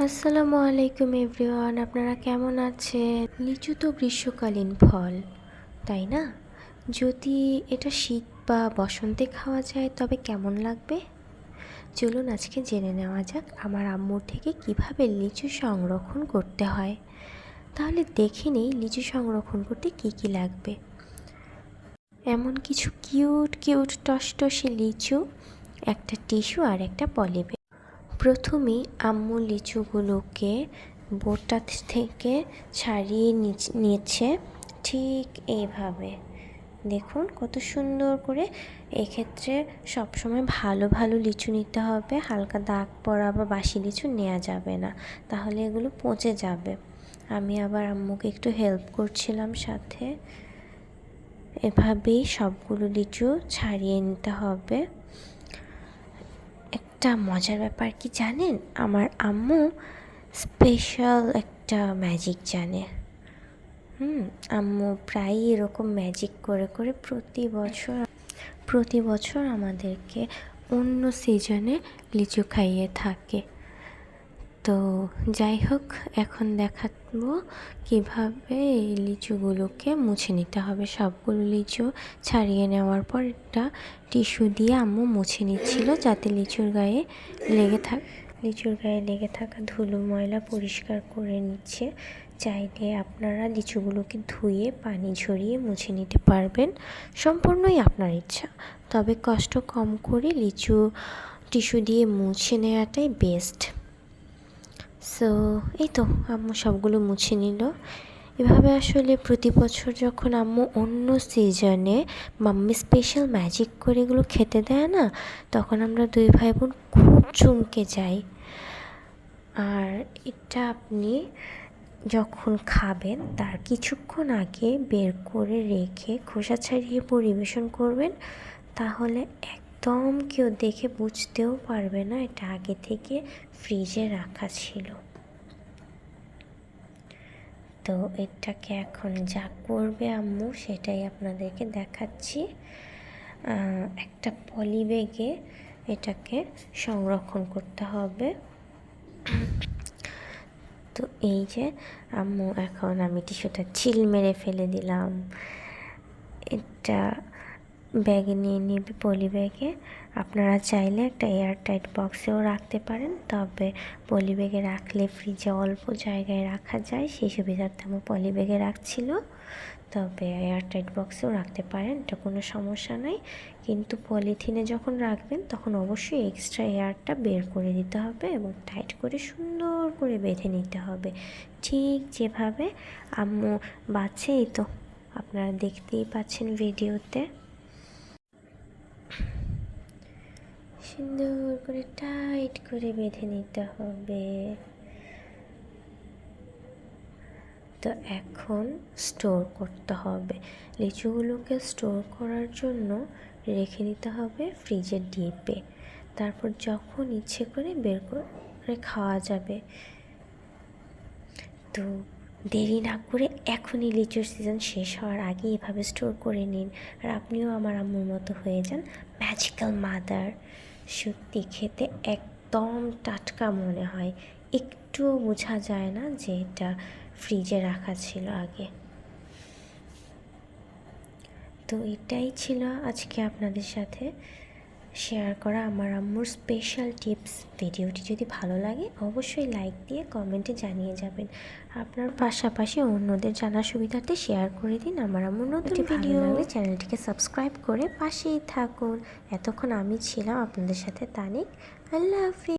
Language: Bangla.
আসসালামু আলাইকুম এভরিওয়ান, আপনারা কেমন আছেন? লিচু তো গ্রীষ্মকালীন ফল, তাই না? যদি এটা শীত বা বসন্তে খাওয়া যায়, তবে কেমন লাগবে? চলুন আজকে জেনে নেওয়া যাক আমার আম্মুর থেকে কীভাবে লিচু সংরক্ষণ করতে হয়। তাহলে দেখে নেই লিচু সংরক্ষণ করতে কি কি লাগবে। এমন কিছু কিউট কিউট, টসটসে লিচু, একটা টিস্যু আর একটা পলিব্যাগ প্রথমেই আম্মু লিচুগুলোকে বোটা থেকে ছাড়িয়ে নিয়েছে। ঠিক এইভাবে। দেখুন কত সুন্দর করে এক্ষেত্রে সবসময় ভালো ভালো লিচু নিতে হবে। হালকা দাগ পড়া বা বাসি লিচু নেওয়া যাবে না। তাহলে এগুলো পচে যাবে। আমি আবার আম্মুকে একটু হেল্প করছিলাম সাথে। এভাবেই সবগুলো লিচু ছাড়িয়ে নিতে হবে। একটা মজার ব্যাপার কি জানেন? আমার আম্মু স্পেশাল একটা ম্যাজিক জানে। হুম, আম্মু প্রায়ই এরকম ম্যাজিক করে করে প্রতি বছর প্রতি বছর আমাদেরকে অন্য সিজনে লিচু খাইয়ে থাকে। তো যাই হোক, এখন দেখাবো কীভাবে এই লিচুগুলোকে মুছে নিতে হবে। সবগুলো লিচু ছাড়িয়ে নেওয়ার পর একটা টিস্যু দিয়ে আম্মু মুছে নিচ্ছিল যাতে লিচুর গায়ে লেগে থাক, লিচুর গায়ে লেগে থাকা ধুলো ময়লা পরিষ্কার করে নিচ্ছে। চাইলে আপনারা লিচুগুলোকে ধুয়ে পানি ঝরিয়ে মুছে নিতে পারবেন। সম্পূর্ণই আপনার ইচ্ছা। তবে কষ্ট কম করে লিচু টিস্যু দিয়ে মুছে নেওয়াটাই বেস্ট সো এই তো আম্মু সবগুলো মুছে নিল। এভাবে আসলে প্রতি বছর যখন আম্মু অন্য সিজনে মাম্মি স্পেশাল ম্যাজিক করে এগুলো খেতে দেয় না, তখন আমরা দুই ভাই বোন খুব চমকে যাই। আর এটা আপনি যখন খাবেন, তার কিছুক্ষণ আগে বের করে রেখে খোসা ছাড়িয়ে পরিবেশন করবেন, তাহলে একদম কেউ দেখে বুঝতেও পারবে না, এটা আগে থেকে ফ্রিজে রাখা ছিল। তো এটাকে এখন যা করবে আম্মু, সেটাই আপনাদেরকে দেখাচ্ছি। একটা পলি ব্যাগে এটাকে সংরক্ষণ করতে হবে। তো এই যে আম্মু, এখন আমি টিস্যুটা চিল মেরে ফেলে দিলাম। এটা ব্যাগে নিয়ে নিবে পলি ব্যাগে। আপনারা চাইলে একটা এয়ার টাইট বক্সেও রাখতে পারেন, তবে পলি ব্যাগে রাখলে ফ্রিজে অল্প জায়গায় রাখা যায়, সেই সুবিধার্থে আমার পলি ব্যাগে রাখছিল। তবে এয়ার টাইট বক্সেও রাখতে পারেন, এটা কোনো সমস্যা নাই। কিন্তু পলিথিনে যখন রাখবেন, তখন অবশ্যই এক্সট্রা এয়ারটা বের করে দিতে হবে এবং টাইট করে সুন্দর করে বেঁধে নিতে হবে। ঠিক যেভাবে আম্মু বাচ্ছে এই তো, আপনারা দেখতেই পাচ্ছেন ভিডিওতে। সুন্দর করে টাইট করে বেঁধে নিতে হবে। তো এখন স্টোর করতে হবে। লিচুগুলোকে স্টোর করার জন্য রেখে দিতে হবে ফ্রিজের ডিপে। তারপর যখন ইচ্ছে করে বের করে খাওয়া যাবে। তো দেরি না করে এখনই লিচুর সিজন শেষ হওয়ার আগে এভাবে স্টোর করে নিন। আর আপনিও আমার আম্মুর মতো হয়ে যান। ম্যাজিক্যাল মাদার সত্যি খেতে একদম টাটকা মনে হয়। একটুও বোঝা যায় না যে এটা ফ্রিজে রাখা ছিল আগে। তো এটাই ছিল আজকে আপনাদের সাথে। শেয়ার করা আমার আম্মুর স্পেশাল টিপস ভিডিওটি যদি ভালো লাগে অবশ্যই লাইক দিয়ে কমেন্টে জানিয়ে যাবেন। আপনার পাশাপাশি অন্যদের জানার সুবিধার্থে শেয়ার করে দিন আমার আম্মুর নতুন ভিডিও হলে চ্যানেলটিকে সাবস্ক্রাইব করে পাশেই থাকুন। এতক্ষণ আমি ছিলাম আপনাদের সাথে তানিক। আল্লাহ হাফিজ।